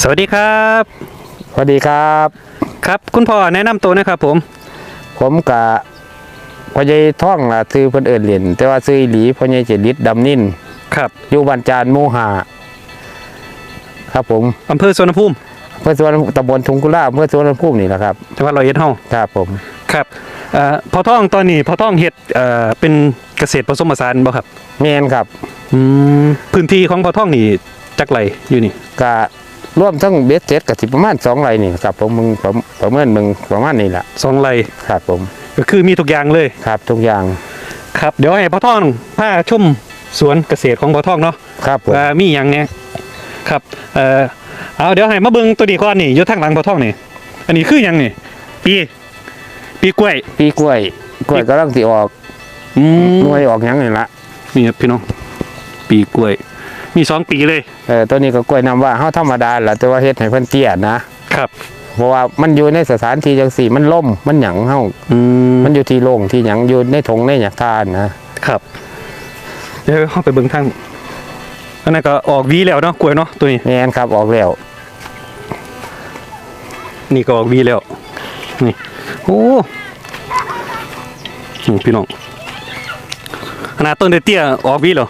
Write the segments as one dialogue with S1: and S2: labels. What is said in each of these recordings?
S1: สวัสดีครับ
S2: สวัสดีครับ
S1: ครับ คุณพ่อแนะนำตัวนะครับผม
S2: ผมกะพ่อใหญ่ท่องล่ะซื้อเพิ่นเอิ้นเหรียญแต่ว่าซื้ออีหลีพ่อใหญ่เจริตดำนิน
S1: ครับ
S2: อยู่บ้านจานหมู่หาครับผม
S1: อำเภอสวนภูมิ
S2: เพื่อสวนตำบลทุงกุลาอำเพื่อสวนภูมินี่แหละครับ
S1: จังหวัดร้อยเอ็ดเฮา
S2: ครับผม
S1: ครับเอ่อพอท่องตอนนี้พอท่องเฮ็ดเอ่อเป็นเกษตรผสมผสานบ่ครับ
S2: แม่นครับ
S1: อืมพื้นที่ของพอท่องนี่จักไรอยู่นี่
S2: กะ ร่วมทั้งเบสเจ็ดกับสิประมาณ2ไร่นี่ครับผมมึงประประเมินมึงประมาณนี้แหละ
S1: สองไร
S2: ครับผม
S1: ก็คือมีทุกอย่างเลย
S2: ครับทุกอย่าง
S1: ครับเดี๋ยวให้พอท่องพาชมสวนเกษตรของพอท่องเนาะ
S2: ครับผม
S1: ว่ามีหยังเนี่ยครับเอ่อเอาเดี๋ยวให้มาเบิ่งตัวนี้ก่อนนี่อยู่ทางหลังพอท่องนี่ อันนี้คือหยังนี่ ปี ปีกล้วย
S2: ปีกล้วยกล้วยกำลังสิออก
S1: อืม
S2: หน่วยออกหยังนี่ละ
S1: นี่ครับพี่น้องปีกล้วย มีสองปีเลย
S2: เออตัวนี้ก็กล้วยน้ำว่าเฮาธรรมดาแหละแต่ว่าเฮ็ดให้เพิ่นเตี้ยนะครับ เพราะว่ามันอยู่ในสถานที่จังสี่มันล่มมันหยังเฮา
S1: อืม
S2: มันอยู่ที่โล่งที่หยังอยู่ในถงในหยักทานนะครับ
S1: เดี๋ยวเข้าไปเบิ่งทางอันนั้นก็ออกวีแล้วเนาะกล้วยเนาะตัวนี้
S2: แม่นครับออกแล้ว
S1: นี่ก็ออกวีแล้ว นี่ โอ้นี่พี่น้องขนาดต้นเตี้ยๆออกวีแล้ว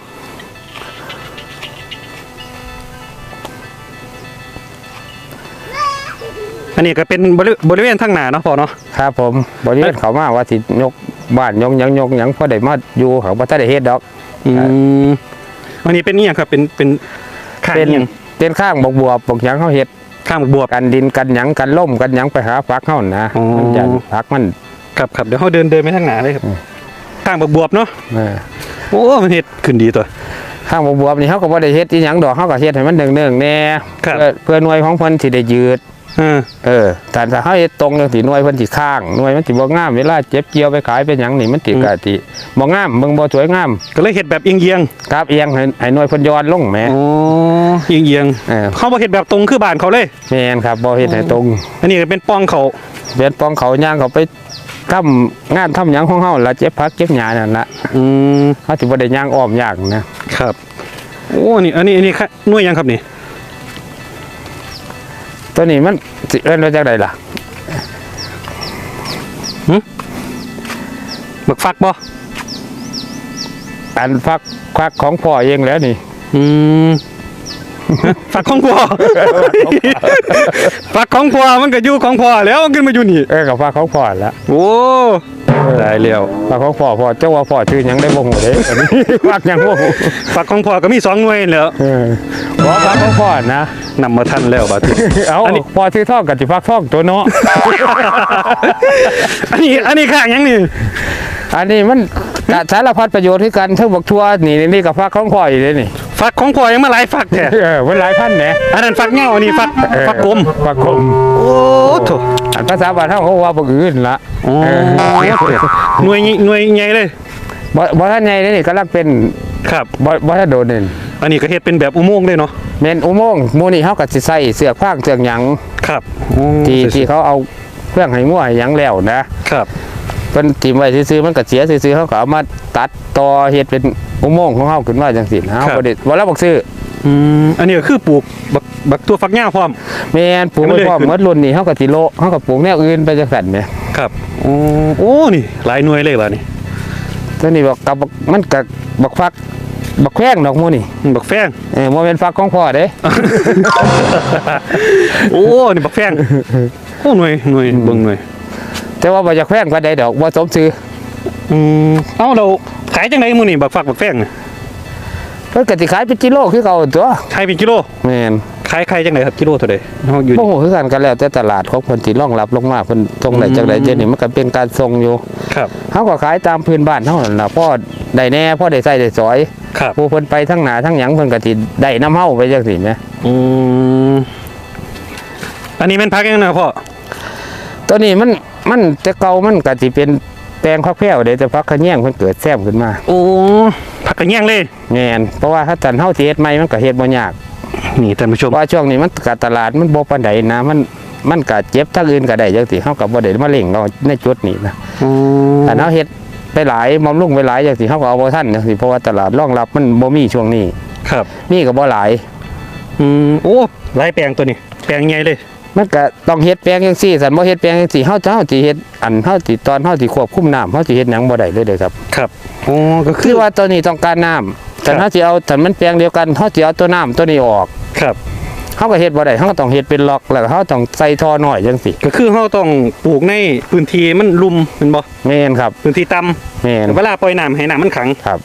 S1: อันนี้ก็เป็นบริบริเวณทางหน้าเนาะพอเนาะ
S2: ครับผมบริเวณเขามาว่าสิยกบ้านยกหยังยกหยังพอได้มาอยู่เขาบ่ทันได้เฮ็ดดอก
S1: อืมอันนี้เป็นนี่ยังครับเป็นเป็นข้าง
S2: เป็น
S1: อิหยัง
S2: เป็นข้างบกบวบบกหยังเฮาเฮ็ด
S1: ข้างบวบ
S2: กันดินกันหยังกันล่มกันหยังไปหาผักเฮานะ
S1: อ๋อ
S2: มันจะผักมัน
S1: ครับครับเดี๋ยวเขาเดินเดินไปทางหน้าเลยครับ
S2: อืม
S1: ข้างบวบๆเนาะ
S2: เออ
S1: โอ้มันเห็ดขึ้นดีตัว
S2: ข้างบกบวบนี่เฮาก็บ่ได้เฮ็ดอีหยังดอกเฮาก็เฮ็ดให้มันเนื่องๆแน่
S1: ครับ
S2: เพื่อเพื่อหน่วยของเพิ่นสิได้ยืด
S1: เออ
S2: เออแต่ถ้าเฮาเฮ็ดตรงจังสิหน่วยเพิ่นสิข้างหน่วยมันสิบ่งามเวลาเจ็บเกี่ยวไปขายเป็นหยังนี่มันสิกะสิบ่งามเบิ่งบ่สวยงาม
S1: ก็เลยเห็ดแบบเอียงเอียง
S2: ครับเอียงให้ให้หน่วยเพิ่นย้อนลงแหม
S1: ๆโอ้เอียงเอียง
S2: เออ
S1: ๆเขาบอเห็ดแบบตรงคือบ้านเขาเลย
S2: แม่นครับบ่เฮ็ดให้ตรง
S1: อันนี้ก็เป็นป้องเขา
S2: เวียนปองเขาย่างเขาไปทำงานทำหยังของเฮาละเจ็บพักเจ็บหญ้านั่นละ
S1: อืม
S2: เฮาสิบ่ได้ย่างอ้อมยากนะครับ
S1: โอ้นี่อันนี้อันนี้ค่ะหน่วยยังครับนี่
S2: ตัวนี้มันสิเอิ้นว่าจังไดล่ะ
S1: บักฟักบ่
S2: อันฟักควักของพ่อเองแล้วนี่
S1: อืม ฟักของพ่อฟักของพ่อมันก็อยู่ของพ่อแล้วมันขึ้นมาอยู่นี่
S2: เออกับฟักของพ่อแล้ว
S1: โอ้ได้แล้ว
S2: ฟักของพ่อพ่อเจ้าว่าพ่อชื่อหยังได้บ่ฮู้เด้อันนี้ฟักหยังบ่ฮู้
S1: ฟักของพ่อก็มีสองหน่วยแล้ว
S2: เออบ่ฟักของพ่อนะ
S1: นำมาทันแล้วบาดนี้
S2: เอ้า
S1: อันนี้
S2: พ่อชื่อทองกับสิฟักทองตัวเนาะ
S1: อันนี้อันนี้ข้างหยังนี่
S2: อันนี้มันกะสารพัดประโยชน์คือกันเทั้งบักทั่วนี่นี่ก็ฟักของพ่ออยู่เด้นี่
S1: ฟักของพ่อยังมาหลายฟักแท้
S2: เออมันหลายพันแหม
S1: อันนั้นฟักเงาอันนี้ฟัก
S2: เออ
S1: ฟักกลม
S2: ฟักกลม
S1: โอ้โถ
S2: อันภาษาบ้านเฮาเขาว่าบ่อื่นละ
S1: โอ้
S2: เออ
S1: หน่วยหน่วยใหญ่เลย
S2: บ่บ่ทันใหญ่เลยนี่กำลังเป็น
S1: ครับ
S2: บ่บ่ทันโดนนี่
S1: อันนี้ก็เฮ็ดเป็นแบบอุโมงค์เลยเนาะ
S2: แม่นอุโมงค์หมู่นี่เฮาก็สิใส่เสือกฟางเสือกหยัง
S1: ครับ
S2: ที่ที่เขาเอาเครื่องให้งัวให้หยังแล้วนะครับเพิ่นทิ่มไว้ซื่อๆมันก็เสียซื่อๆเขาก็เอามาตัดต่อเฮ็ดเป็น อุโมงค์ของเฮาขึ้นมาจังซี่นะเฮาบ่ได้บ่รับบ่ซื้อ
S1: อืมอันนี้ก็คือปลูกบักบักตัวฟักเงาพร้อม
S2: แม่นปลูก
S1: ให้มัน
S2: ไว้
S1: เลื่อย
S2: พร้อม
S1: ขึ้น
S2: หมดรุ่นนี่เฮาก็สิโละเฮาก็ปลูกแนวอื่นไปจังซั่นแหม
S1: ครับโอ้โอ้นี่หลายหน่วยเลยบาดนี้
S2: ตัวนี้บอกกับบักมันก็บักฟักบักแข้งดอกหมู่นี่
S1: บักแฟง
S2: เออบ่แม่นฟักของพ่อเด้
S1: โอ้นี่บักแฟงโอ้หน่วยหน่วยเบิ่งหน่วย
S2: แต่ว่าบ่อยากแพงปานใดดอกบ่สมชื่อ
S1: อืมเอ้าเรา ขายจังไดมื้อนี้บักฟักบักแฟงน่ะ
S2: เพิ่นก็สิขายเป็นกิโลคือเก่าตัว
S1: ขายเป็นกิโล
S2: แม่น
S1: ขายขายจังไดครับกิโลเท่าใดเฮาอยู่
S2: บ่ฮู้คือกันกันแล้วแต่ตลาดของเพิ่นสิรองรับลงมาเพิ่นส่งได้จังไดเดี๋ยวนี้มันก็เป็นการส่งอยู่
S1: ครับ
S2: เฮาก็ขายตามพื้นบ้านเฮานั่นล่ะพอได้แน่พอได้ใช้ได้สอย
S1: ครับ
S2: ผู้เพิ่นไปทั้งหน้าทั้งหยังเพิ่นก็สิได้นํเฮาไปจังซี่แหม
S1: อืมอันนี้แม่นพักยังนะพ่อ
S2: ตัวนี้มันมันแต่เก่ามันก็สิเป็น แปลงพักแพ้วเด้แต่พักขะแยงเพิ่นเกิดแซมขึ้นมา
S1: โอ้ผักกระแยงเลย
S2: แม่นเพราะว่าถ้าตันเฮาสิเฮ็ดใหม่มันก็เฮ็ดบ่ยาก
S1: นี่ท่านผู้ชม
S2: ว่าช่วงนี้มันกับตลาดมันบ่ปานใดนะ มันมันก็เจ็บทางอื่นก็ได้จังซี่เฮาก็บ่ได้มาเล่งเราในจุดนี้นะ
S1: อืม
S2: ถ้าเฮาเฮ็ดไปหลายบำรุงไปหลายจังซี่เฮาก็เอาบ่ทันจังซี่เพราะว่าตลาดรองรับมันบ่มีช่วงนี้
S1: ครับ
S2: มีก็บ่หลาย
S1: อืมโอ้หลายแปลงตัวนี้ปลงใหญ่เลย
S2: มันก็ต้องเฮ็ดแปลงจังซี่สันบ่เฮ็ดแปลงจังซี่เฮาจะเฮาสิเฮ็ดอันเฮาสิตอนเฮาสิควบคุมน้ำเฮาสิเฮ็ดหยังบ่ได้เลยเด้อครับ
S1: ครับอ๋อก็คื
S2: คืออว่าตัวนี้ต้องการน้ำแต่
S1: ครับ
S2: เฮาสิเอาแต่มันแปลงเดียวกันเฮาสิเอาตัวน้ำตัวนี้ออก
S1: ครับ
S2: เฮาก็เฮ็ดบ่ได้เฮาก็ต้องเฮ็ดเป็นล็อกแล้วก็เฮาต้องใส่ท่อน้อยจังซี่
S1: ก็คือเราต้องปลูกในพื้นที่มันลุ่มแมันบ่
S2: แม่นครับ
S1: พื้นที่ต่ำ
S2: แม่น
S1: เวลาปล่อยน้ำให้น้ำมันขัง
S2: ครับ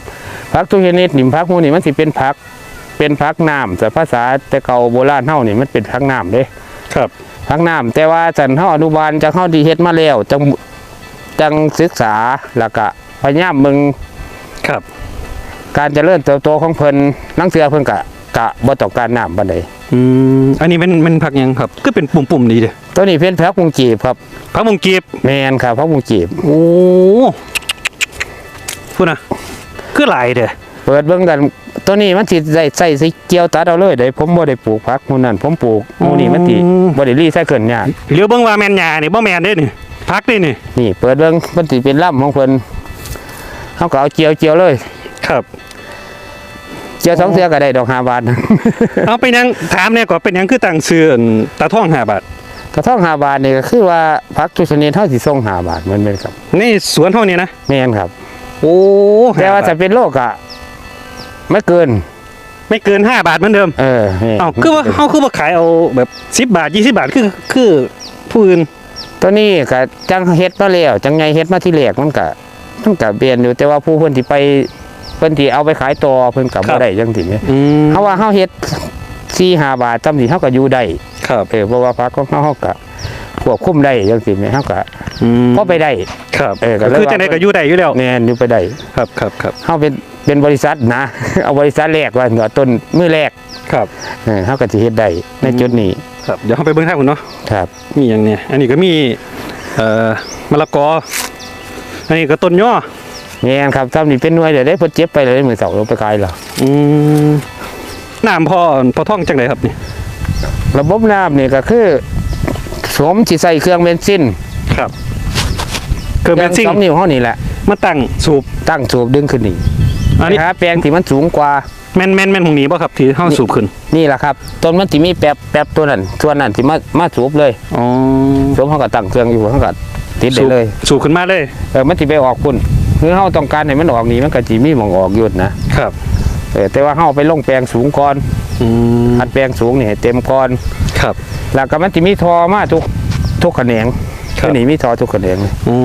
S2: ผักทุกชนิดนี่ผักหมู่นี่มันสิเป็นผักเป็นผักน้ำแต่ภาษาแต่เก่าโบราณเฮานี่มันเป็นผักน้ำเด้
S1: ครับ
S2: ผักน้ำแต่ว่าจันเฮาอนุบาลจังเฮาดีเฮ็ดมาแล้วจังจังศึกษาแล้วก็พยายามมึง
S1: ครับ
S2: การเจริญเติบโตของเพิ่นนังเสือเพิ่นกะกะบ่ต้องการน้ำปานใด
S1: อืมอันนี้เป็นเป็นผักหยังครับ ก็เป็นปุ่มๆดีเด้อ
S2: ตัวนี้เป็นผักมุงจีบครับ
S1: ผักมงกีบ
S2: แม่นครับผักมุงจีบ
S1: โอ้พูดนะคือหลายเด้อ
S2: เปิดเบิ่งกัน ตัวนี้มันสิได้ใส่สิเกี่ยวตัดเอาเลยเด้ผมบ่ได้ปลูกผักหมู่นั้นผมปลูกหมู่นี้มันสิบ่ได้รีไซเคิลยาก
S1: เดี๋ยวเบิ่งว่าแม่นหญ้านี่บ่แม่นเด้นี่ผักนี่นี่
S2: นี่ เปิดเบิ่งมันสิเป็นลำของเพิ่นเฮาก็เอาเกี่ยวเกี่ยวเลย
S1: ครับ
S2: เกี่ยวสองเทื่อก็ได้ดอก5บาท
S1: เอาเป็นหยังถามเนี่ยก่อนเป็นหยังคือต่างซื้ออั่นตาท่อง5บาท
S2: กระท่อง5บาทนี่ก็คือว่าผักทุกชนิดเฮาสิส่ง5บาทเหมือนกันครับ
S1: ในสวนเฮานี่นะ
S2: แม่นครับ
S1: โอ้
S2: แต่ว่า
S1: 5บ
S2: จะ
S1: ท
S2: เป็นโรคอะ ไม่เกิน
S1: ไม่เกิน5บาทเหมือนเดิม
S2: เออนี่
S1: เอ้าคือว่าเฮาคือบ่ขายเอาแบบ10บาท20บาทคือคือผู้อื่น
S2: ตัวนี้ก็จังเฮ็ดมาแล้วจังไงเฮ็ดมาที่แรกมันก็มันก็เปลี่ยนอยู่แต่ว่าผู้เพิ่นที่ไปเพิ่นที่เอาไปขายต่อเพิ่นก็บ่ได้จังซี่แหม
S1: อืม
S2: เฮาว่าเฮาเฮ็ด4 5บาทจำสิเฮาก็อยู่ได้
S1: ครับ
S2: เออเพราะว่าผักของเฮาเฮาก็ควบคุมได้จังซี่แหมเฮาก็
S1: อืม
S2: พอไปได้
S1: ครับ
S2: เออก็เลย
S1: คือจังได๋ก็อยู่ได้อยู่แล้ว
S2: แน่นอยู่ไปได้
S1: ครับครับครับ
S2: เฮาเป็น เป็นบริษัทนะ เอาบริษัทแรกว่าเนาะต้นมือแรก
S1: ครับ
S2: เออเฮาก็สิเฮ็ดได้ในจุดนี้
S1: ครับเดี๋ยวเฮาไปเบิ่งทางพุ่นเนาะ
S2: ครับ
S1: มีหยังเนี่ยอันนี้ก็มีเอ่อมะละกออันนี้ก็ต้นย่อ
S2: แม่นครับซ้ำนี่เป็นหน่วยเดี๋ยวได้เพิ่นเจ็บไปเลยมื้อเสาร์เอาไปขายแล้ว
S1: อืมน้ำพ่อพ่อท่องจังไดครับนี่
S2: ระบบน้ำนี่ก็คือสวมสิใส่เครื่องเบนซิน
S1: ครับเครื่องเบนซิ่ง
S2: สองนิ้วเฮานี่แหละ
S1: มาตั้งสูบ
S2: ตั้งสูบดึงขึ้นนี่
S1: อันนี้
S2: นะฮะแปลงที่มันสูงกว่า
S1: แม่นแม่นแม่นของนี้ป่ะครับที่เฮาสูบขึ้น
S2: นี่แหละครับต้นมันสิมีแป๊บแป๊บตัวนั้นส่วนนั้นสิมามาสูบเลย
S1: อ๋อ
S2: สูบเฮาก็ตั้งเครื่องอยู่เฮาก็ติดได้เลย
S1: สูบขึ้นมาเลย
S2: เออมันสิไปออกพุ่นคือเฮาต้องการให้มันออกนี่มันก็สิมีหม่องออกอยู่นะครับเออแต่ว่าเฮาไปลงแปลงสูงก่อน
S1: อืม
S2: อัดแปลงสูงนี่ให้เต็มก่อน
S1: ครับ
S2: แล้วก็มันสิมีทอมาทุกทุกแขนง
S1: ครับ
S2: ที่นี่มีทอทุกแขนง
S1: อื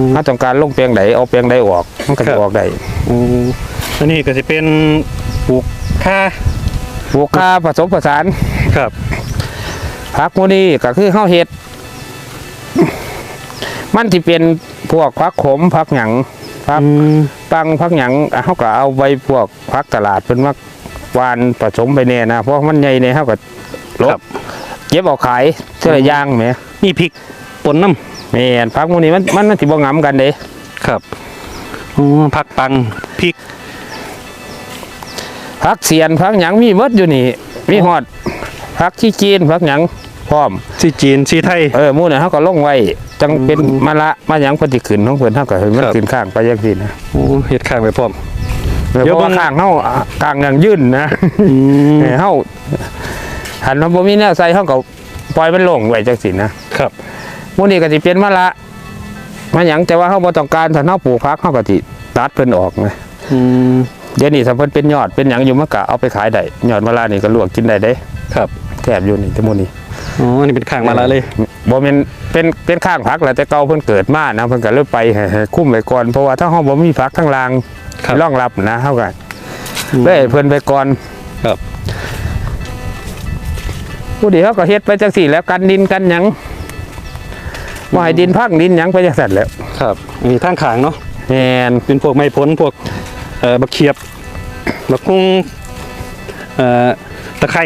S1: ม
S2: ถ้าต้องการลงแปลงใดเอาแปลงใดออกมันก็
S1: ครั
S2: จะ
S1: บ
S2: ออกได้
S1: อืมอันนี้ก็จะเป็นปลูกค่า
S2: ปลูกข้าผสมผสาน
S1: ครับ
S2: ผักหมูนี่ก็คือข้าวเห็ด มันที่เป็นพวกผักขมผักหยังผัก
S1: อืม
S2: ปังผักหยังอะเขาก็เอาไว้พวกผักตลาดเป็นมักหวานผสมไปแน่นะ เพราะมันใหญ่เนี่ยเขาก็ล
S1: ครับบ
S2: เก็บเออกขายเสื้อย่างไหม
S1: มีพริกป่นน้
S2: แม่นผักหมูนี่มันมันมันสิบ่งํกันเด้ำ
S1: ครับอ๋อผักปังพริก
S2: ผักเสียนผักหยังมีหมดอยู่นี่ มีฮอดผักขี้จีนผักหยังพร้อม
S1: ซีจีนซีไทย
S2: เออหมู่เนี่ยเขาก็ลงไว้จังเป็นมะละมาหยังเพิ่นสิขึ้นของเพิ่นเฮาก็เห็นมัน
S1: ครับ
S2: ขึ้นข้างไปจังซี่นะ
S1: โอ้เห็ดข้างไปพร้อม
S2: เออ
S1: เดี๋
S2: เพ
S1: ยว
S2: ราะว่า
S1: เบิ่ง
S2: ข้างเฮาอะข้างอย่างยื่นนะ
S1: อืม
S2: เออเฮาหันมาบ่มีแนวใส่เฮาก็ปล่อยมันลงไว้จังซี่นะครับหมู่นี้ก็สิเป็นมะละมาหยังแต่ว่าเฮาบ่ต้องการถ้าเฮาปลูกผักเฮาก็สิตัดเพิ่นออกนะ
S1: อืม
S2: เดี๋ยวนี้ถ้าเพิ่นเป็นยอดเป็นหยังอยู่มันก็เอาไปขายได้ยอดมะละนี่ก็ลวกกินได้เด้
S1: ครับ
S2: แทบอยู่นี่ทั้งหมดนี้
S1: อ๋ออันนี่เป็นข้างมาละเลย
S2: บ่แม่นเป็นเป็นข้างผักแหละแต่เก่าเพิ่นเกิดมานะเพิ่นก็เลยไปให้ให้คุ้มไว้ก่อนเพราะว่าถ้าเฮาบ่มีผักทั้งราง
S1: ครับ
S2: รองรับนะเฮาก็
S1: อืม
S2: เลยให้เพิ่นไปก่อน
S1: ครับ
S2: ผู้ดีเขาก็เฮ็ดไปจังสี่ แล้วกันดินกันหยังว่าให้ดินพังดินหยังไปจังซั่นแหล้ว
S1: ครับอันนี้ทางขางเนาะ
S2: แม่น
S1: เป็นพวกไม้พ้นพวกเอ่อ บักเขียบ บักคุ้งเอ่อตะไคร้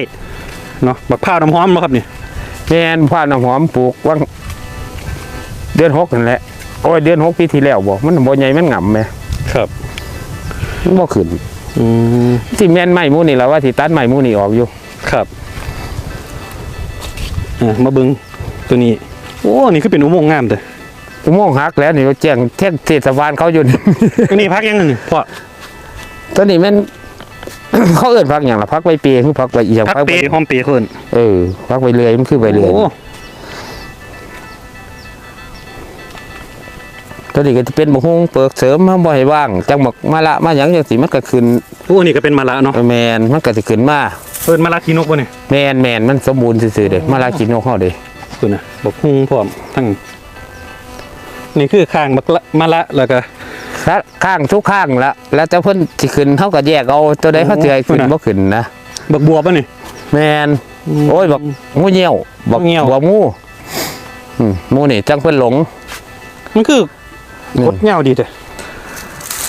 S1: เนาะบักพร้าวน้ำหอมบ่ครับนี่
S2: แม่นพาน้ำหอมปลูกวังเดือนหกนั่นแหละโอ้ยเดือนหกปีที่แล้วบ่มันบ่ใหญ่มันง่ำแหม
S1: ครับ
S2: มันบ่ขึ้น
S1: อืม
S2: ที่แม่นไม้หมู่นี่ล่ะว่าที่ตัดไม้หมู่นี่ออกอยู่
S1: ครับอะมาเบิ่งตัวนี้ โอ้นี่คือเป็นอุโมงค์งามเด้อ
S2: อุโมงค์หักแล้วนี่ก็แจ้งเทศเทศบาลเขาอยู่นี่
S1: อันนี้พักยังไงนี่พ่อ
S2: ตัวนี้แม่น เขาเอิ้นพักอย่างละพักใบเปยคือพักใบอีหยัง
S1: พักเปหอมเปขึ้น
S2: เออพักใบเลื่อยมันคือใบเลื่อย
S1: โอ้
S2: ตัวนี้ก็จะเป็นบกฮุงเปิกเสริมมาบ่ให้ว่างจังหมกมาละมาหยังจังสิมันก็ขึ้น
S1: โอ้นี่ก็เป็นมะละเนาะ
S2: แมนมันก็สิขึ้นมา
S1: เพิ่นมะละขี้นกบ่นี่
S2: แมนแมนมันสมบูรณ์ซื่อๆเด้มาละกินนกเฮาเด้
S1: คุณน่ะบักฮุงพร้อมทั้งนี่คือข้างบักละมะละแล้วก็
S2: ถ้าข้างทุกข้างละแล้วแต่เพิ่นสิขึ้นเฮาก็แยกเอาตัวใดเขาสิให้ขึ้นบ่ขึ้นนะ
S1: บักบัวป่ะนี่
S2: แมนโอ้ยบักงูเหี่ยวบัก
S1: งูเหี่ยว
S2: บักงูอืมหมูนี่จังเพิ่นหลง
S1: มันคือ
S2: นี่
S1: กดเหงาดีแต่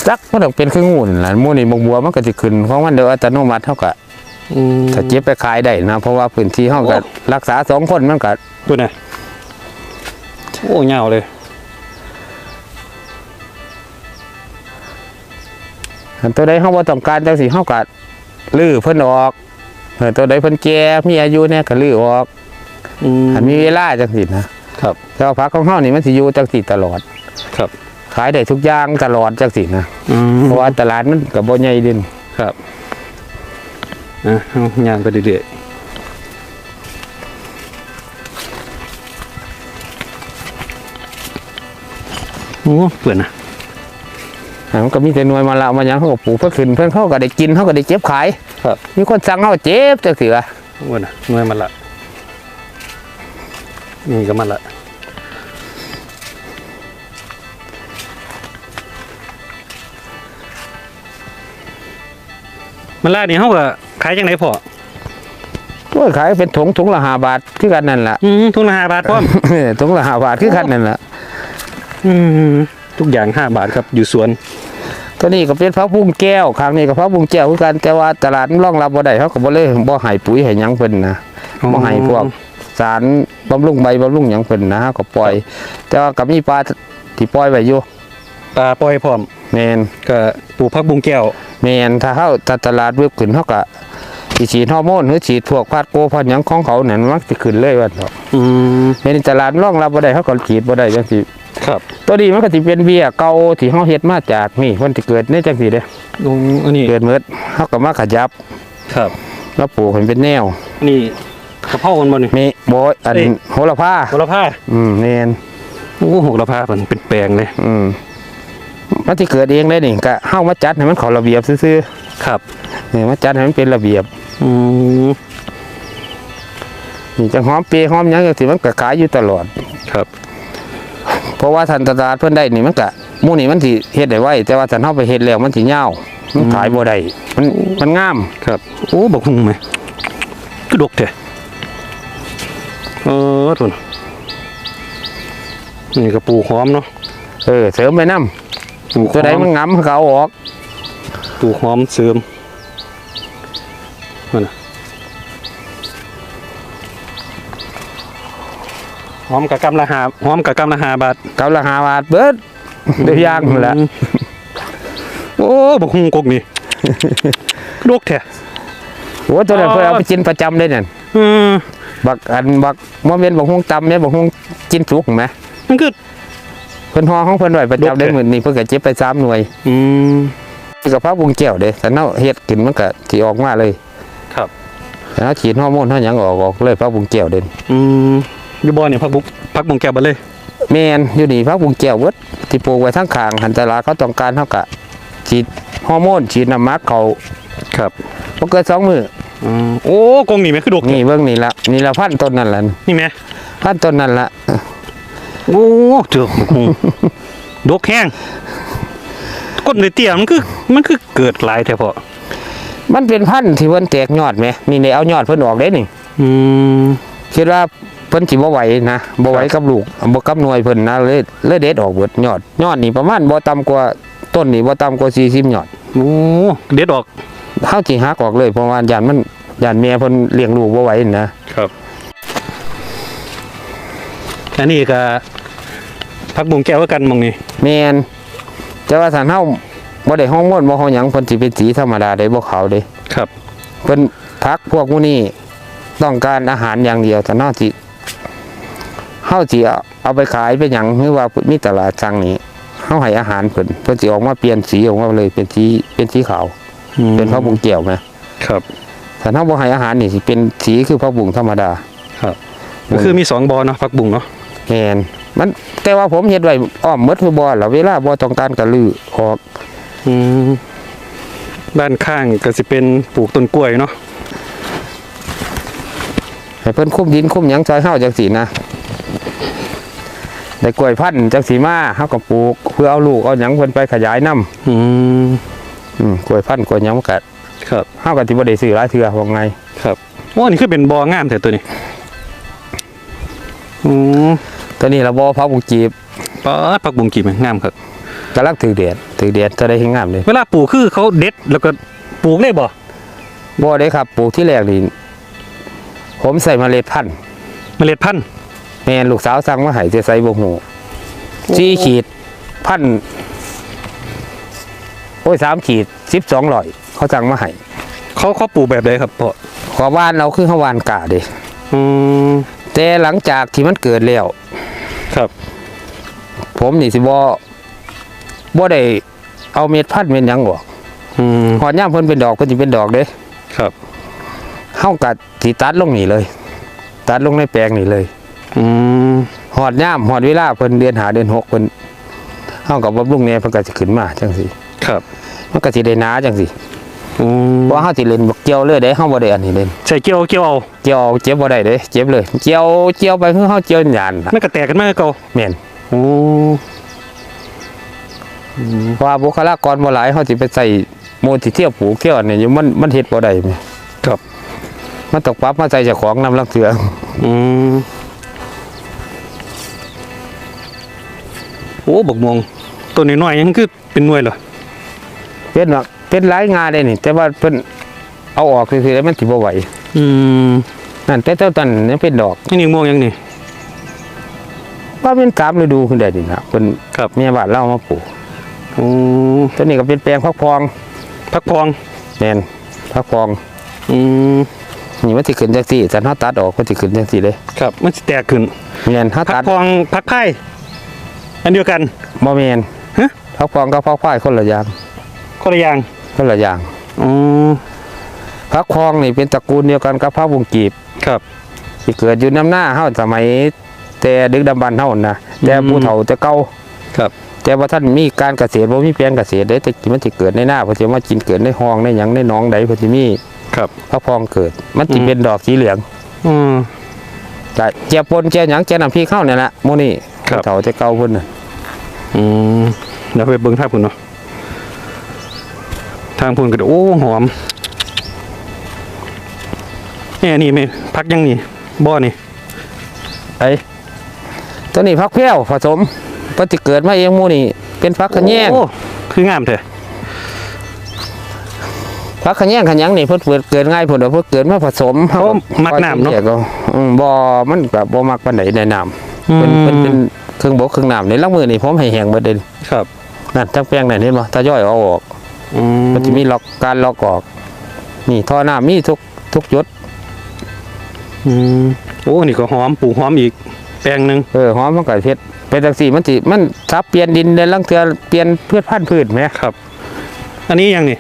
S2: จักมันต้องเป็นคืองูนั่นล่ะหมูนี่บักบัวมันก็สิขึ้นของมันโดยอัตโนมัติเฮาก็
S1: อืม
S2: ถ้าเจ็บไปขายได้นะ เพราะว่าพื้นที่เฮาก็
S1: โอ้
S2: รักษาสองคนมันก็
S1: ตัวไหนโอ้เหงาเลย
S2: ตัวใดเฮาบ่ต้องการจังสิเฮาก็ลื้อเพิ่นออกเออตัวใดเพิ่นแก่มีอายุเนี่ยก็ลื้อออก
S1: อืม
S2: อันมีเวลาจังสินะครับแต่ว่าผักของเฮานี่มันสิอยู่จังสิตลอด
S1: ครับ
S2: ขายได้ทุกอย่างตลอดจังสินะ
S1: อืม
S2: เพราะว่าตลาดมันก็บ่ใหญ่เดิน
S1: ครับอะเอาย่างไปเรื่อยๆโอ้เปื่อนนะ
S2: อ่า มันก็มีแต่หน่วยมาละมาหยังเขาก็ปลูกเพื่อขึ้นเพิ่นเขาก็ได้กินเขาก็ได้เจ็บขาย
S1: ครับ
S2: มีคนสั่งเขาก็เจ็บจังสิว่า
S1: เปื่อนนะหน่วยมันละนี่ก็มันละมันละนี่เขาก็ขายจังไหนพอ
S2: โอ้ยขายเป็นถุงถุงละห้าบาทคือกันนั่นล่ะ
S1: อืมทุนละห้าบาทพร้อม
S2: ถุงละห้าบาทคือกันนั่นล่ะ
S1: อืมทุกอย่างห้าบาทครับอยู่สวน
S2: ตัวนี้ก็เป็นพระพุ่งแก้วครั้งนี้ก็พระพุ่งแก้วคือกันแต่ว่าตลาดมันรองรับบ่ได้เขาก็บ่เลยบ่ให้ปุ๋ยให้หยังเพิ่นนะบ่ให้พวกสารบำรุงใบบำรุงหยังเพิ่นนะก็ปล่อย แต่ว่าก็มีปลาที่ปล่อยไว้อยู่
S1: ปลาปล่อยพร้อม
S2: แม่น
S1: ก็ปลูกพักบุงแก้ว
S2: แม่นถ้าเฮาถ้าตลาดเว็บขึ้นเฮาก็ สิฉีดฮอร์โมนหรือฉีดพวกพาดโกพันหยังของเขานั่นมักสิขึ้นเลยว่าเถาะ
S1: อืม
S2: แม่นตลาดรองรับบ่ได้เฮาก็ฉีดบ่ได้จังซี่
S1: ครับ
S2: ตัวนี้มันก็สิเป็นเบี้ยเก่าที่เฮาเฮ็ดมาจากนี่มันสิเกิดในจังซี่เด้
S1: ลงอันนี้
S2: เกิดเมิดเฮาก็มาขยับ
S1: ครับ
S2: แล้วปลูกให้เป็นแนว
S1: นี่กระเพรากันบ่นี่
S2: มีบ่อัน
S1: เอ้ย
S2: โหระพา
S1: โหระพา
S2: อืมแม่น
S1: โอ้โหระพาเพิ่นเป็นแปลงเลย
S2: อืมมันที่เกิดเองได้นี่ก็เฮามาจัดให้มันเข้าระเบียบซื่อ
S1: ครับ
S2: ๆนี่มาจัดให้มันเป็นระเบียบ
S1: อืม
S2: นี่จังหอมเปรย์หอมหยังจังซี่มันก็ขายอยู่ตลอด
S1: ครับ
S2: เพราะว่าทันตลาดเพิ่นได้นี่มันก็หมู่นี่มันสิเฮ็ดได้ไวแต่ว่าถ้าเฮาไปเฮ็ดแล้วมันสิยาวมันขายบ่ได้มันมันงาม
S1: ครับ โอ้บักฮุงไหมคือดกแท้เออทุนนี่ก็ปลูกหอมเนาะ
S2: เออ เสริมไปนํ
S1: ปลูกห
S2: ตัวใด
S1: อม
S2: มันงามเขาเอาออก
S1: ปลูกหอมเสริมนั่นน่ะ หอมกับกำละหาหอมกับกำละหาบาท
S2: กับละ5บาทเบิดเดี๋ยวย่างนั่นแหละ
S1: โอ้บักฮุงกกนี่ดกแท้
S2: โอ้ตัวนั้นเพิ่นเอาไปกินประจำเลยนั่น
S1: อืม
S2: บักอันบักบ่แม่นบักฮวงตำแม่นบักฮวงกินสุกแหม
S1: มันคือ
S2: เพิ่นห่อของเพิ่นไว้ประจำได้
S1: ดกเด้
S2: มื้อนี้เพิ่นก็เจ็บไปสามหน่วย
S1: อืม
S2: นี่ก็พักบุงแก้วเด้แต่เนาเฮ็ดกินมันก็สิออกมาเลย
S1: ครับ
S2: แต่ถ้าฉีดฮอร์โมนเฮาหยังออกออกเลยพักบุงแก้วเด่น
S1: อืมอยู่บ่อเนี่ยพักบุกพักบุงแก้วเบัดเลย
S2: แม่นอยู่นี่พักบุงแก้วเบิดที่ปลูกไว้ทั้งข้างหันตลาดเขาต้องการเฮาก็ฉีดฮอร์โมนฉีดน้ำหมักเขา
S1: ครับ
S2: บ่เกินสองมื้อ
S1: อืมโอ้กงนี่แม่คือดก
S2: นี่เบิ่งนี่ละนี่ละพันต้นนั่นล่ะ
S1: นี่แม่
S2: พันต้นนั่นละ
S1: โอ้เจอบักฮุงดกแห้งก้นในเตี้ยมันคือมันคือเกิดหลายแท้พอ
S2: มันเป็นพันธุ์ที่เพิ่นแตกยอดแหมนี่ได้เอายอดเพิ่นออกเด้นี่
S1: อืม
S2: คิดว่าเพิ่นสิบ่ไหวนะบ่ไหวกับลูกบ่กับหน่วยเพิ่นนะเลยเลยเด็ดออกเบิดยอดยอดนี่ประมาณบ่ต่ำกว่าต้นนี่บ่ต่ำกว่า40ยอด
S1: โอ้เด็ดออก
S2: เฮาสิหักออกเลยเพราะว่าย่านมันย่านแม่เพิ่นเลี้ยงลูกบ่ไหวนะครับ
S1: อันนี้ก็พักบุงแก้วคือกันหมองนี่
S2: แม่นแต่ว่าถ้าเฮา บ่ได้ฮอร์โมนบ่เฮาหยังเพิ่นสิเป็นสีธรรมดาได้บ่ขาวเด้
S1: ครับ
S2: เพิ่นพักพวกพวกนี้ต้องการอาหารอย่างเดียวถ้าเฮาสิเฮาสิเอาเอาไปขายเป็นหยังหรือว่ามีตลาดสั่งนี่เฮาให้อาหารเพิ่นเพิ่นสิออกมาเปลี่ยนสีออกมาเลยเป็นสีเป็นสีขาว
S1: อืม
S2: เป็นพระบุงเกี่ยวไหม
S1: ครับ
S2: ถ้าเฮาบ่ให้อาหารนี่สิเป็นสีคือผักบุ้งธรรมดา
S1: ครับก็คือมีสองบอเนาะผักบุ้งเนาะ
S2: แม่นมันแต่ว่าผมเฮ็ดไว้อ้อมหมดคือบ่ล่ะเวลาบ่ต้องการก็ลื้อออก
S1: อืมด้านข้างก็สิเป็นปลูกต้นกล้วยเนาะ
S2: ให้เพิ่นคุมดินคุมหยังซอยเฮาจังซี่นะได้กล้วยพันธุ์จังสีมาเฮาก็ปลูก เพื่อเอาลูกเอาหยังเพิ่นไปขยายนำ
S1: อืม
S2: อืมกล้วยพันธุ์กล้วยหยังมันก็
S1: ครับ
S2: เฮาก็สิบ่ได้ซื้อหลายเทื่อว่าไง
S1: ครับโอ้นี่คือเป็นบองามแต่ตัวนี้อืม
S2: ตัวนี้ละบ่พักบุงจีบ
S1: ปาดผักบุ้งกี่มันงามครับ
S2: กำลังถือแดดถือแดดจะได้เห็นงามเลย
S1: เวลาปลูกคือเขาเด็ดแล้วก็ปลูกเลยบ่
S2: บ่ได้ครับปลูกที่แรกนี่ผมใส่เมล็ดพันธุ์
S1: เมล็ดพันธุ์
S2: แม่นลูกสาวสั่งมาให้จะใส่บ่ฮู้สี่ขีดพันธุ์โอ้ยสามขีด12ร้อยเขาสั่งมาให้
S1: เขาเขาปลูกแบบใดครับพ่อ
S2: ขอบ้านเราคือเฮาหวานกะเด้
S1: อืม
S2: แต่หลังจากที่มันเกิดแล้ว
S1: ครับ
S2: ผมนี่สิบ่ บ่ได้เอาเม็ดพันธุ์เม็ดหยังออก
S1: อืม
S2: หอดย่ามเพิ่นเป็นดอกก็สิเป็นดอกเด้
S1: ครับ
S2: เฮากัดสิตัดลงนี่เลย ตัดลงในแปลงนี่เลย
S1: อืม
S2: หอดย่ามหอดเวลาเพิ่นเดือนหาเดือนหกเพิ่นเฮากับบำรุงเนี่ยเพิ่นก็สิขึ้นมาจังซี่
S1: ครับ
S2: มันก็สิได้หนาจังซี่
S1: อืม
S2: เพราะเฮาสิเล่นบักเกี่ยวเลยเด้เฮาบ่ได้อันนี้เล่น
S1: ใส่เกี่ยวเกี่ยวเอา
S2: เกี่ยวเจ็บบ่ได้เด้เจ็บเลย เกี่ยวเกี่ยวไปคือเฮาเกี่ยวหยานล่ะ
S1: มันก็แตกกันมากเก่า
S2: แม่น
S1: โอ้
S2: เพราะว่าบุคลากรบ่หลายเฮาสิไปใส่โมที่เที่ยวปลูกเที่ยวอันนี้อยู่มันมันเฮ็ดบ่ได้แม่
S1: ครับ
S2: มันต้องปรับมาใส่เจ้าของนำลังเถือ
S1: อืมโอ้บกมวงตัวน้อยๆยังคือเป็นหน่วยเหรอ
S2: เป็นว่าเป็นหลายงานได้นี่ แต่ว่าเพิ่นเอาออกซื่อๆแล้วมันสิบ่ไหว
S1: อืม
S2: นั่นแต่เจ้าตันยังเป็นดอก
S1: นี่นี่ม่วงยังนี่
S2: ว่าเป็นกามฤดูขึ้นได้นี่นะเพิ่น
S1: ครับ
S2: แม่บ้านเล่ามาปลูก
S1: โอ้
S2: ตัวนี้ก็เป็นแปลงพักพอง
S1: พักพอง
S2: แม่นพักพอง
S1: อืม
S2: นี่มันสิขึ้นจังซี่แต่ถ้าตัดออกมันสิขึ้นจังซี่เด้
S1: ครับ มันสิแตกขึ้น
S2: แม่นถ้า
S1: พั
S2: ตั
S1: ก
S2: ด
S1: พองพักไพ่อันเดียวกัน
S2: บ่แม่น
S1: ฮะ
S2: พักพองกับพักพายคนละอย่าง
S1: คนละอย่าง
S2: คนละอย่าง
S1: อ๋อ
S2: พักพองนี่เป็นตระกูลเดียวกันกับพักวงกีบ
S1: ครับ
S2: ที่เกิดอยู่น้ำหน้าเฮาสมัยแต่ดึกดำบรรพ์เฮานะแต่ผู้เฒ่าแต่เก่า
S1: ครับ
S2: แต่ว่าท่านมีการเกษตรบ่มีแปลงเกษตรเด้แต่มันสิเกิดในหน้าเพิ่นสิมากินเกิดในห้องในหยังในหนองใดเพิ่นสิมี
S1: ครับ
S2: พักพองเกิด มันสิ
S1: อืม
S2: เป็นดอกสีเหลือง
S1: อืม
S2: ก็เจียปนเจียหยังเจียน้ำพริกเข้าเนี่ยแหละหมู่นี่
S1: ครับ
S2: ผู้เฒ่าแต่เก่าเพิ่นน่ะ
S1: อืมเดี๋ยวไปเบิ้งทางพุ่นเนาะทางพุ่นก็โอ้หอมนี่อันนี่ไม่พักยังนี่บ่อนี่
S2: ไอ้ตัวนี้พักแพ้วผสม เพิ่นสิเกิดมาเองหมู่นี่เป็นพักขะแยง
S1: โอ้คืองามแท้
S2: พักขะแยงขะหยังนี่เพิ่นเกิดเกิดง่ายเพิ่นว่าเพิ่นเกิดมาผสม
S1: เขามักน้ำเนาะ
S2: แยกออืมบ่มันก็บ่มักปานใดในน้ำ
S1: อื
S2: เพิ่น
S1: ม
S2: เพิ่นเป็นเครื่องบกเครื่องน้ำในลังมือนี่ผมให้แห้งเบิดเด้
S1: ครับ
S2: นั่นจังแป้งนั่นเห็นบ่ถ้าย่อยเอาออก
S1: อืม
S2: มันจะมีล็อกการล็อกออก นี่ท่อน้ำมีทุกทุกจุด
S1: อืมโอ้นี่ก็หอมปลูกหอมอีก แปลงหนึ่ง
S2: เออหอมมันก็เฮ็ด เป็นจังซี่มันสิมันทับเปลี่ยนดินในลังเทือเปลี่ยนพืชพันธุ์พืชแหม
S1: ครับ อันนี้ยังนี่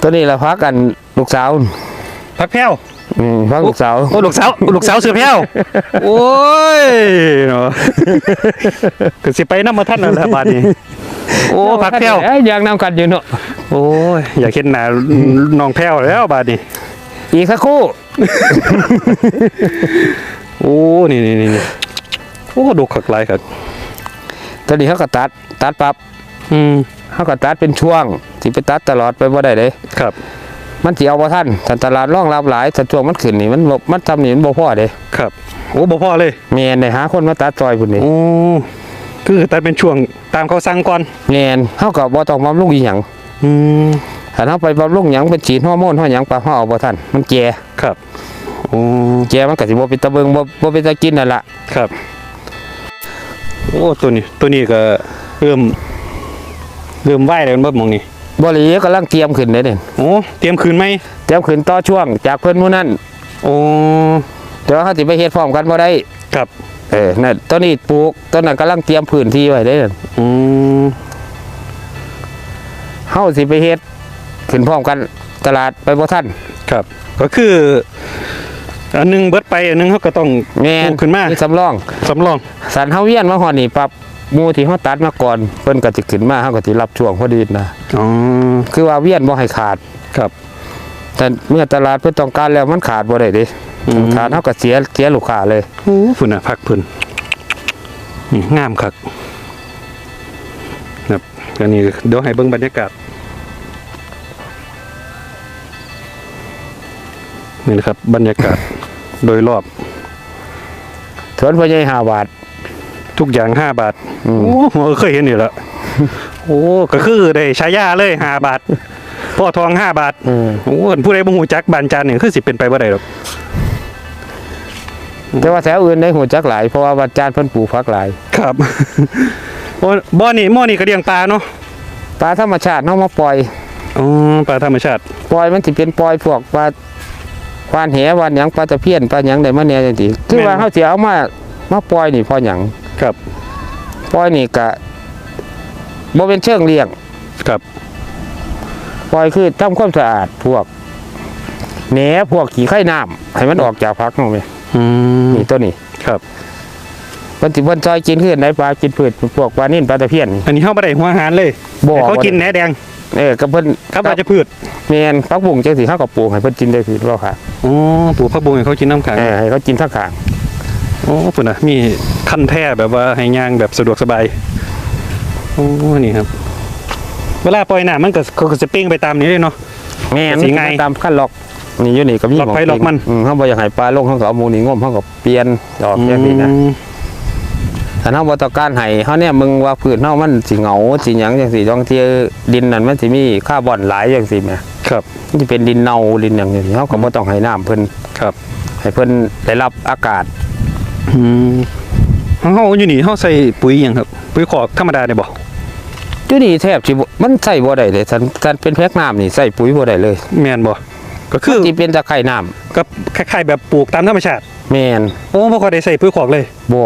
S2: ตัวนี้ละพักกันลูกสาว
S1: พักแพ้ว
S2: อืมพักลูกสาว
S1: โอ้ลูกสาวลูกสาวเสือแพ้วโอ้ยเนาะก็สิไปน้ำมาท่านนั่นแหละบาดนี้โอ้พักแพ้ว
S2: เอ้ยอยางนำกันอยู่เนาะ
S1: โอ้ยอยากเห็นหน้าน้องแพ้วแล้วบาดนี้
S2: อีกสักครู่
S1: โอ้นี่นี่นี่นี่ โอ้ดูขักลายครับ
S2: ตัวนี้เขาก็ตัดตัดปรับ
S1: อืม
S2: เขาก็ตัดเป็นช่วงสิไปตัดตลอดไปบ่ได้เด้
S1: ครับ
S2: มันสิเอาบ่ทันถ้าตลาดรองรับหลายถ้าช่วงมันขึ้นนี่มันบ่มันทำนี่มันบ่พอเด้
S1: ครับโอ้บ่พอเลย
S2: แม่นได้หาคนมาตัดซอยพุ่นนี่
S1: โอ้คือแต่เป็นช่วงตามเขาสั่งก่อน
S2: แม่นเฮาก็บ่ต้องบำรุงอีหยัง
S1: อืม
S2: ถ้าเฮาไปบำรุงหยังเป็นฉีดฮอร์โมนเฮาหยังปะเฮาเอาบ่ทันมันแก่
S1: ครับโอ้
S2: แก่มันก็สิบ่เป็นตะเบิงบ่บ่เป็นตะกินนั่นล่ะ
S1: ครับ โอ้ตัวนี้ตัวนี้ก็เริ่มเริ่มไหวแล้วมันบ่มองนี่
S2: บ่หลีกำลังเตรียมขึ้นเด้นี่
S1: โอ้เตรียมคืนไหม
S2: เตรียมขึ้นต่อช่วงจากเพิ่นมื้อนั้น
S1: โอ้
S2: เดี๋ยวเฮาสิไปเฮ็ดพร้อมกันบ่ได้
S1: ครับ
S2: เออนั่นตัวนี้ปลูกตัวนั้นกำลังเตรียมพื้นที่ไว้เด้นั่น
S1: อืม
S2: เฮาสิไปเฮ็ดขึ้นพร้อมกันตลาดไปบ่ทัน
S1: ครับ ก็คือ อันหนึงเบิดไปอันหนึงเขาก็ต้อง
S2: แม่น
S1: ปลูกขึ้นมา
S2: สำรอง
S1: สำรอง
S2: สันเฮาเวียนมาฮอดนี่ปรับหมู่ที่เฮาตัดมาก่อนเพิ่นก็สิขึ้นมาเฮาก็สิรับช่วงพอดีนะ
S1: อ๋อ
S2: คือว่าเวียนบ่ให้ขาด
S1: ครับ
S2: แต่เมื่อตลาดเพิ่นต้องการแล้วมันขาดบ่ได้เด้
S1: อืม
S2: ขาดเฮาก็เสียเสียลูกค้าเลย
S1: โอ้ฝุ่นอะพักพื้นนี่งามคักครับอันนี้เดี๋ยวให้เบิ่งบรรยากาศนี่นะครับ บรรยากาศ โดยรอบ
S2: สวนพ่อใหญ่5บาท
S1: ทุกอย่างห้าบาท
S2: อืม
S1: โอ้โหเคยเห็นอยู่แล้วโอ้ก็คือได้ใช้ยาเลยห้าบาทพ่อทองห้าบาท
S2: อืม
S1: โอ้ผู้ใดบ่ฮู้จักบานจานนี่คือสิเป็นไปบ่ได้หรอก
S2: แต่ว่าแถวอื่นได้หูจักหลายเพราะว่าวัดจานเพิ่นปลูกผักหลาย
S1: ครับโอ้บ่อนี่หม้อนี่ก็เลี้ยงปลาเนาะ
S2: ปลาธรรมชาติเฮามาปล่อย
S1: อ๋อปลาธรรมชาติ
S2: ปล่อยมันสิเป็นปล่อยพวกปลา ปลาแหวานหยังปลาตะเพียนปลาหยังได้มาแหน่จังซี่คือว่าเฮาสิเอามามาปล่อยนี่เพอหยัง
S1: ครับ
S2: ปล่อยนี่ก็บ่เป็นเชิงเลี้ยง
S1: ครับ
S2: ปล่อยคือทำความสะอาดพวกแหนพวกขี้ไข่น้ำให้มันออกจากผักเนาะแม่
S1: อืม
S2: นี่ตัวนี้
S1: ครับ
S2: เพิ่นสิเพิ่นซอยกินคือได้ปลากินพืชพวกปลานิ่นปลาตะเพียนนี่
S1: อันนี้เฮาบ่ได้หัวอาหารเลย
S2: บ่
S1: ให้เขา
S2: บ่ได้
S1: กินแหนแดง
S2: เออก็เพิ่น
S1: ครับอาจจะพืช
S2: แม่นผักบุ้งจังซี่เฮาก็ปลูกให้เพิ่นกินได้คือเราค่ะ
S1: อ๋อปลูกผักบุ้งให้เขากินน้ำขัง
S2: เออให้เขากินทั้งขาง
S1: โอ้ปุ่นน่ะมีคันแท้แบบว่าให้ย่างแบบสะดวกสบายโอ้นี่ครับ เวลาปล่อยน้ำมันก็เขาก็จะปิ้งไปตามนี้เลยเนาะ
S2: แม่น
S1: สิไง
S2: ตามขั้นล็อกนี่อยู่นี่ก็มี
S1: ล็อกไป
S2: หม้ง
S1: ล็อกมัน
S2: อืเฮาบ่อยากให้ปลาลงเฮาก็เอาหมูนี่งมเฮาก็เปลี่ยนดอกจังซี่นะ
S1: อืม
S2: ถ้าเฮาบ่ต้องการให้เฮาเนี่ยมึงว่าพืชเฮามันสิเหงาสิหยังจังซี่บางทีดินนั่นมันสิมีคาร์บอนหลายจังซี่แหม
S1: ครับ
S2: มันสิเป็นดินเน่าดินหยังจังซี่เฮาก็บ่ต้องให้น้ำเพิ่น
S1: ครับ
S2: ให้เพิ่นได้รับอากาศ
S1: อืมเฮาอยู่นี่เฮาใส่ปุ๋ยหยังครับ ปุ๋ยขอกธรรมดาได้บ่
S2: อยู่นี่แทบสิบ่มันใส่บ่ได้เลยท่านท่านเป็นแพ็กน้ำนี่ใส่ปุ๋ยบ่ได้เลย
S1: แม่นบ่ก็คือ
S2: มันสิเป็นตะไคร่น้ำ
S1: ก็คล้ายๆแบบปลูกตามธรรมชาติ
S2: แม่น
S1: โอ้บ่ค่อยได้ใส่ปุ๋ยขอกเลย
S2: บ่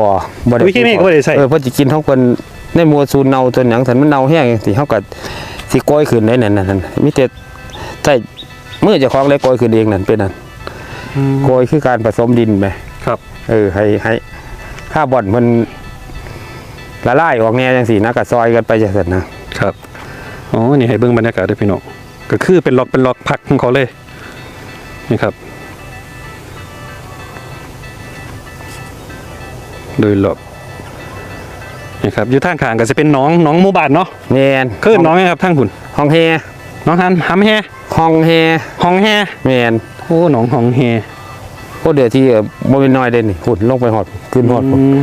S2: บ่ได้
S1: ปุ๋ยเคมีก็บ่ได้ใส่
S2: เออเพิ่นสิกินของเพิ่นในหมู่ซูนเน่าตัวหยังท่านมันเน่าแห้งจังซี่เฮาก็สิโกยขึ้นได้นั่นนั่นมีแต่ใส่มือเจ้าของเลยโกยขึ้นเองนั่นเป็นนั่น
S1: อืม
S2: โกยคือการผสมดินไป
S1: ครับ
S2: เออให้ให้คาร์บอนมันละลายออกแน่จังซี่นะก็ซอยกันไปจังซั่นนะครับ
S1: อ๋อนี่ให้เบิ่งบรรยากาศด้วยพี่น้องก็คือเป็นล็อกเป็นล็อกพักของเขาเลยนี่ครับ โดยรอบนี่ครับอยู่ทางข้างก็จะเป็นหน้องหน้องหมู่บ้านเนาะ
S2: แม่น
S1: คือหน้องไงครับทางหุ่น
S2: ห้องแฮ
S1: หน้องหันหำแฮ
S2: ห้องแฮ
S1: ห้องแฮ
S2: แม่น
S1: โอ้หน้องห้องแฮ
S2: โคเดือที่เอ่อบ่เป็นน้อยเด่นนี่หุ่นลงไปหอดขึ้นหอด
S1: อืม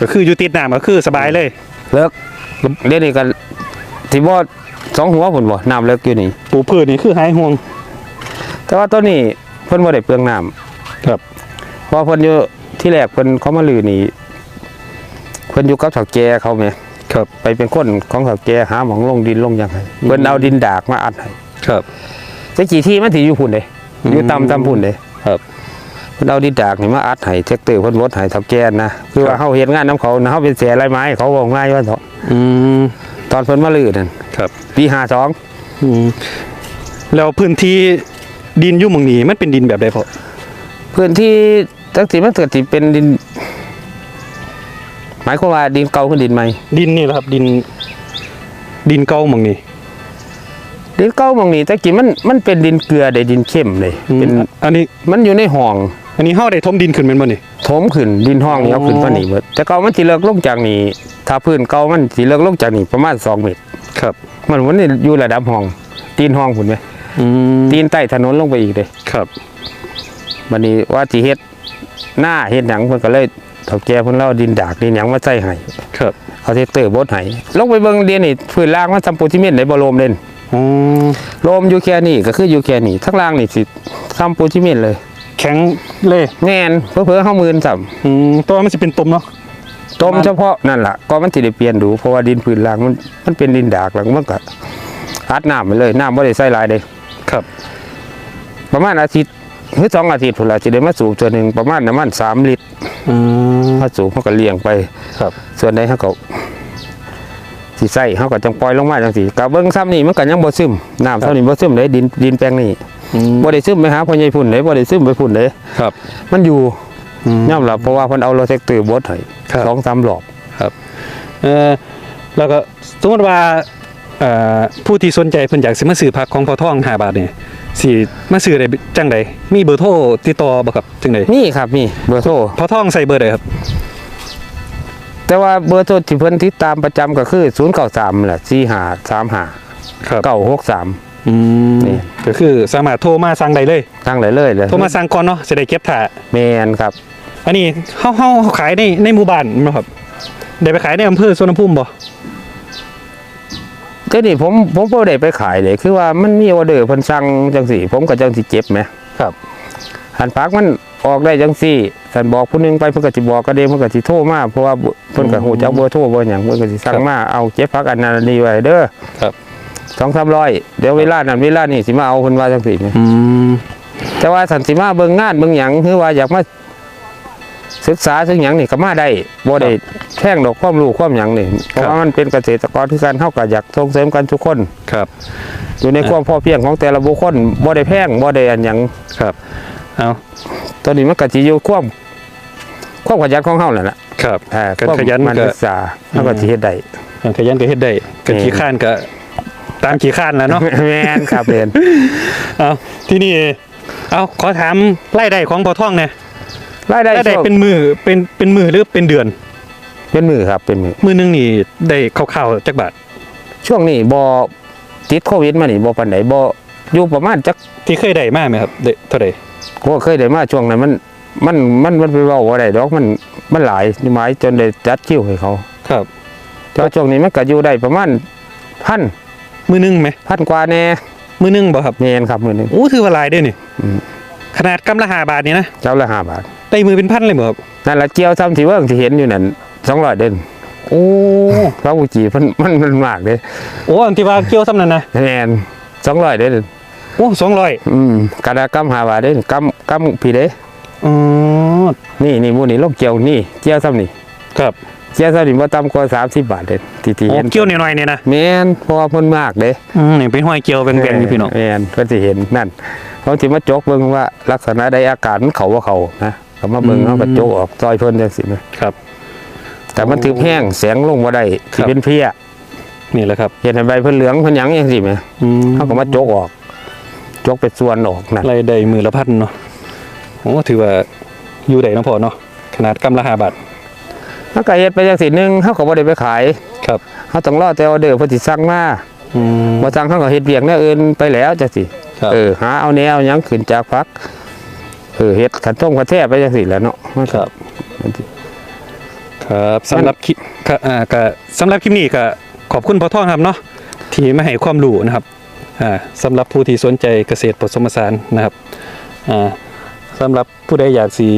S1: ก็คืออยู่ติดน้ำก็คือสบายเลย
S2: เลิกเด่นนี่กันสิบ่สองหัวพุ่นบ่น้ำเลิกอยู่นี่
S1: ปลูกพืชนี่คือหายห่วง
S2: แต่ว่าตัวนี้เพิ่นบ่ได้เปลืองน้ำ
S1: ครับ
S2: เพราะเพิ่นอยู่ที่แรกเพิ่นเขามาลือนี่ เพิ่นอยู่กับเฒ่าแก่เขาแหม
S1: ครับ
S2: ไปเป็นคนของเฒ่าแก่หาหมองลงดินลงหยังไงเพิ่นเอาดินดากมาอัดให้
S1: ครับ
S2: แต่กี่ที่มันสิอยู่พุ่นเด้
S1: อืม
S2: อยู่ต่ำต่ำพุ่นเด้
S1: ครับ
S2: เพิ่นเอาดินดากนี่มาอัดให้แท็กเตอร์เพิ่นวดให้เฒ่าแก่นะคือว่าเฮาเฮ็ดงานนํเขานะเฮาเป็นเสียรายไม้เขาบอกง่ายว่าเถาะ
S1: อืม
S2: ตอนเพิ่นมาลือนั่น
S1: ครับ
S2: ปี52
S1: อืมแล้วพื้นที่ดินอยุ่หมองนี้มันเป็นดินแบบใดพอ
S2: พื้นที่จักสิมันเกิดสิเป็นดิน หมายความว่าดินเก่าคือดินใหม่
S1: ดินนี่แหละครับ ดิน ดินเก่าหมองนี้
S2: ดินเก่าบางนี้แต่กี้มันมันเป็นดินเกลือได้ดินเข้มเลย
S1: อืม
S2: เป็น
S1: อันนี้
S2: มันอยู่ในห้อง
S1: อันนี้เฮาได้ทมดินขึ้นเป็นบ่นี่
S2: ถมขึ้นดินห้องนี่เอา
S1: อ๋อ
S2: ขึ้นมานี่เบิดแต่เก่ามันสิเลิกลงจากนี่ถ้าพื้นเก่ามันสิเลิกลงจากนี่ประมาณ2เมตร
S1: ครับ
S2: มันมันอยู่ระดับห้องตีนห้องพุ่นไหม
S1: อืม
S2: ตีนใต้ถนนลงไปอีกเด้
S1: ครับ
S2: บัดนี้ว่าสิเฮ็ดหน้าเฮ็ดหยังเพิ่นก็เลย เฒ่าแก่เพิ่นเล่าดินดากดินหยังมาใส่ให้
S1: ครับ
S2: เอาเทคเตอร์บดให้ลงไปเบิ่งเดียนนี่พื้นล่างมันซัมโปซิเมนต์ได้บ่โลมเด่น
S1: อ๋อ
S2: โลมอยู่แค่นี้ก็คืออยู่แค่นี้ทั้งล่างนี่สิซัมโปซิเมนต์เลย
S1: แข็งเลย
S2: แม่นเพิ่อๆเฮามื่นซ้ํ
S1: อืมตัวมันสิเป็นตุ่มเนาะ
S2: ต้มเฉพาะนั่นล่ะก็มันสิได้เปลี่ยนดูเพราะว่าดินพื้นล่างมันมันเป็นดินดากแล้วมันก็อัดน้ำไปเลยน้ำบ่ได้ใส่หลายเด้
S1: ครับ
S2: ประมาณอาทิตย์ หรือสองอาทิตย์พุ่นล่ะสิได้มาสูบตัวหนึงประมาณน้ำมัน3ลิตร
S1: อืม
S2: มาสูบเฮาก็เลี้ยงไป
S1: ครับ
S2: ส่วนใดเฮาก็สิใส่เฮาก็จังปล่อยลงมาจังซี่ก็เบิ่งซ้ำนี่มันก็ยังบ่ซึมน้ำซ้ำนี่บ่ซึมเลยดินดินแปลงนี่
S1: อืม
S2: บ่ได้ซึมไปหาพ่อใหญ่พุ่นเลยบ่ได้ซึมไปพุ่นเลย
S1: ครับ
S2: มันอยู่
S1: อืม
S2: ย่อมรับเพราะว่าเพิ่นเอาโรเทคเตอร์บดให้
S1: ครับ
S2: สองสามรอบ
S1: ครับเออแล้วก็สมมติว่าเอ่อผู้ที่สนใจเพิ่นอยากสิมาซื้อผักของพอท่อง5บาทนี่ สิมาซื้อได้จังไดมีเบอร์โทรติดต่อบ่ครับจังได
S2: มีครับมีเบอร์โทร
S1: พอท่องใส่เบอร์ใดครับ
S2: แต่ว่าเบอร์โทรที่เพิ่นติดตามประจำก็คือ093แหละ4535
S1: ครับ
S2: 963
S1: อืม
S2: นี่
S1: ก็คือสามารถโทรมาสั่งได้เลย
S2: ตั้งได้เลยเลย
S1: โทรมาสั่งก่อนเนาะจะได้เก็บถ่า
S2: แมนครับ
S1: อันนี้เฮาเฮาขายในในหมู่บ้านเนาะครับได้ไปขายในอำเภอสวนภูมิบ่
S2: ก็นี่ผมผมบ่ได้ไปขายเลยคือว่ามันมีออเดอร์เพิ่นสั่งจังซี่ ผมก็จังสิเจ็บไหม
S1: ครับ
S2: หันพักมันออกได้จังซี่สันบอกผู้หนึงไปเพิ่นก็สิบอกก็เด้เพิ่นก็สิโทรมาเพราะว่าเพิ่นก็ฮู้จักเบอร์โทรเบอร์หยังเพิ่นก็สิสั่งมาเอาเจ็บพักอันนั้นอันนี้ไว้เด้อ
S1: ครับ
S2: สองสามร้อยเดี๋ยวเวลานั้นเวลานี้สิมาเอาเพิ่นว่าจังซี่แหม
S1: อืม
S2: แต่ว่าสันสิมาเบิ่งงานเบิ่งหยังคือว่าอยากมา ศึกษาซึ่งหยังนี่ก็มาได้บ่ได้แท่งดอกความรู้ความหยังนี่เพราะว่ามันเป็นเกษตรกรคือกันเฮาก็อยากส่งเสริมกันทุกคน
S1: ครับ
S2: อยู่ในความพอเพียงของแต่ละบุคคลบ่ได้แพงบ่ได้อันหยัง
S1: ครับเอา
S2: ตอนนี้มันก็สิอยู่ความความขยันของเฮานั่นแหละ
S1: ครับ
S2: อ่า
S1: การ
S2: ความ
S1: ขยัน
S2: มัน
S1: ก็
S2: ศึกษาเฮาก็สิเฮ็ดได้
S1: ขยันก็เฮ็ดได้ก็
S2: แม่น
S1: ขี้ข้านก็ตามขี้ข้านแหล้วเนาะ
S2: แม่นครับเรียน
S1: เอาที่นี่เอาขอถามรายได้ของพอท่องเนี่ย
S2: รายได้
S1: รายได้
S2: ช่วง
S1: เป็นมือเป็นเป็นมือหรือเป็นเดือน
S2: เป็นมือครับเป็นมือ
S1: มือหนึงนี่ได้คร่าวๆจักบาท
S2: ช่วงนี้บ่ติดโควิดมานี่บ่ปานใดบ่อยู่ประมาณจัก
S1: ที่เคยได้มาไหมครับได้เท่าใด
S2: ก็เคยได้มาช่วงนั้นมันมันมันมันไปเว้าบ่ได้ดอกมันมันหลายนี่หมายจนได้จัดคิวให้เขา
S1: ครับ
S2: แต่ว่าช่วงนี้มันก็อยู่ได้ประมาณพัน
S1: มือหนึงไหม
S2: พันกว่าแน่
S1: มือหนึงบ่ครับ
S2: แม่นครับมื้อหนึง
S1: โอ้ถือว่าหลายเด้อนี่
S2: อืม
S1: ขนาดกำละห้าบาทนี่นะ
S2: เจ้าละ5บาท
S1: ได้มือเป็นพันเลยบ่ครับ
S2: นั่นละเจียวซ้ำที่เบิ่งที่เห็นอยู่นั่น200เด่น
S1: โอ้
S2: พระอุจีมันมันมันมากเด้
S1: โอ้อันที่ว่าเกี่ยวซ้ำนั่นนะ
S2: แม่น200เด่น
S1: โอ้สองร้อย
S2: อืมกระดาษกำ5บาทเด่นกำกำพี่เด้
S1: อ๋อ
S2: นี่นี่หมู่นี่ลงเจียวนี่เจียวซ้ำนี่
S1: ครับ
S2: เจียวซ้ำนี่บ่ต่ำกว่า30บาทเด่นที่ที่
S1: โอ้
S2: เห็น
S1: เกี่ยวหน่อยๆเนี่ยนะ
S2: แม่นเพราะว่าเพิ่นมากเด้
S1: อืมนี่เป็นห้อยเกี่ยวเป็นแบนๆอยู่พี่น้อง
S2: แม่นเพิ่นสิเห็นนั่น เขาสิมาจกเบิ่งว่าลักษณะใดอาการมันเขาว่าเขานะก็มาเบิ่ง
S1: อืม
S2: เขาก็จกออกซอยเพิ่นจังซี่นะครับ แต่มันถึกแห้งแสงลงบ่ได้
S1: ค
S2: สิ
S1: รับ
S2: เป็นเพลี้ย
S1: นี่แหละครับ
S2: เห็นให้ใบเพิ่นเหลืองเพิ่นหยังจังซี่แหม
S1: อืม
S2: เขาก็มาจกออก จกเป็นส่วนออกนั่น
S1: รายได้มือละพันเนาะโอ้ถือว่าอยู่ได้เนาะพอเนาะขนาดกำละห้าบาท
S2: มันก็เฮ็ดไปจังซี่หนึงเขาก็บ่ได้ไปขาย
S1: ครับ
S2: เขาต้องรอแต่ออเดอร์เพิ่นสิสั่งมา
S1: อืม
S2: บ่สั่งเขาก็เฮ็ดเวียกแนวอื่นไปแล้วจังซี่
S1: ครับ
S2: เออหาเอาแนวหยังขึ้นจากพักเออเฮ็ดขันต้มกระแทกไปจังซี่แหล้วเนาะมัน
S1: ครับ
S2: มันสิ
S1: ครับสำหรับคลิปก็อ่าก็สำหรับคลิปนี้ก็ขอบคุณพ่อท่องครับเนาะที่มาให้ความรู้นะครับอ่าสำหรับผู้ที่สนใจเกษตรผสมผสานนะครับอ่าสำหรับผู้ใดอยากสิ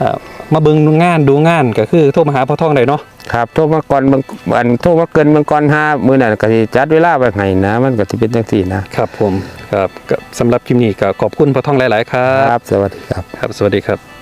S1: อ่ามาเบิ่งงานดูงานก็คือโทรมาหาพ่อท่องได้เนาะ
S2: ครับโทรมาก่อนเบิ่งอันโทรมาเกินเบิ่งก่อนหามื้อนั้นก็สิจัดเวลาไว้ให้นะ มันก็สิเป็นจังซี่นะครับ
S1: ผมครับก็สำหรับคลิปนี้ก็ขอบคุณพ่อท่องหลาย ๆ ครั
S2: ครับบสวัสดีครับ
S1: ครับ สวัสดีครับ